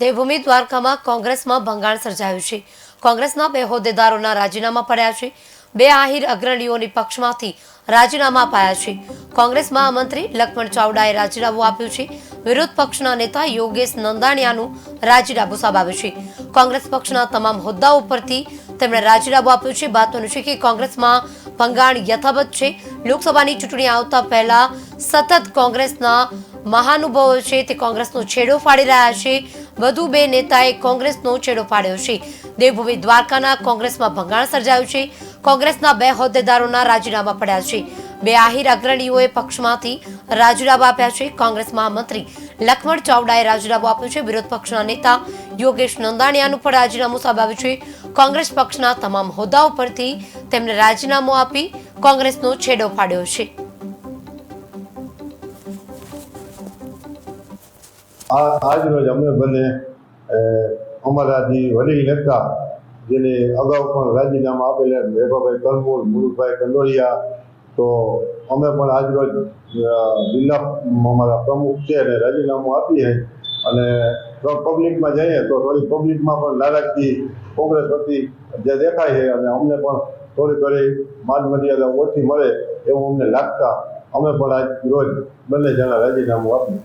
દેવભૂમિ દ્વારકામાં કોંગ્રેસમાં ભંગાણ સર્જાયું છે. કોંગ્રેસના બે હોદ્દેદારોના રાજીનામા પડ્યા છે. બે આહિર અગ્રણીઓની પક્ષમાંથી રાજીનામા અપાયા છે. કોંગ્રેસ મહામંત્રી લક્ષ્મણ ચાવડાએ રાજીનામું આપ્યું છે. વિરોધ પક્ષના નેતા યોગેશ નંદાણિયાનું રાજીનામું સંભાવ્યું છે. કોંગ્રેસ પક્ષના તમામ હોદ્દા ઉપરથી તેમણે રાજીનામું આપ્યું છે. બાતોનું છે કે કોંગ્રેસમાં ભંગાણ યથાવત છે. લોકસભાની ચૂંટણી આવતા પહેલા સતત કોંગ્રેસના મહાનુભાવો છે તે કોંગ્રેસનો છેડો ફાડી રહ્યા છે. વધુ બે નેતાએ કોંગ્રેસનો છેડો ફાડ્યો છે. દેવભૂમિ દ્વારકાના કોંગ્રેસમાં ભંગાણ સર્જાયું છે. કોંગ્રેસના બે હોદ્દેદારોના રાજીનામા પડ્યા છે. બે આહિર અગ્રણીઓએ પક્ષમાંથી રાજીનામા આપ્યા છે. કોંગ્રેસ મહામંત્રી લખમણ ચાવડાએ રાજીનામું આપ્યું છે. વિરોધ પક્ષના નેતા યોગેશ નંદાણીયાનું પણ રાજીનામું સંભાવ્યું છે. કોંગ્રેસ પક્ષના તમામ હોદ્દાઓ પરથી તેમને રાજીનામું આપી કોંગ્રેસનો છેડો ફાડ્યો છે. આ આજ અમે બંને અમારા જે વડીલ નેતા, જેને અગાઉ પણ રાજીનામા આપેલા મેઘાભાઈ કલમોલ મુરુભાઈ કંડોરિયા તો અમે પણ આજરોજ જિલ્લા અમારા પ્રમુખ છે અને રાજીનામું આપીએ અને પબ્લિકમાં જઈએ તો થોડી પબ્લિકમાં પણ નારાજગી કોંગ્રેસ પ્રતિ જે દેખાય છે અને અમને પણ થોડી ઘણી માન મર્યાદા ઓછી મળે એવું અમને લાગતા, અમે પણ આજ રોજ બંને જણા રાજીનામું આપ્યું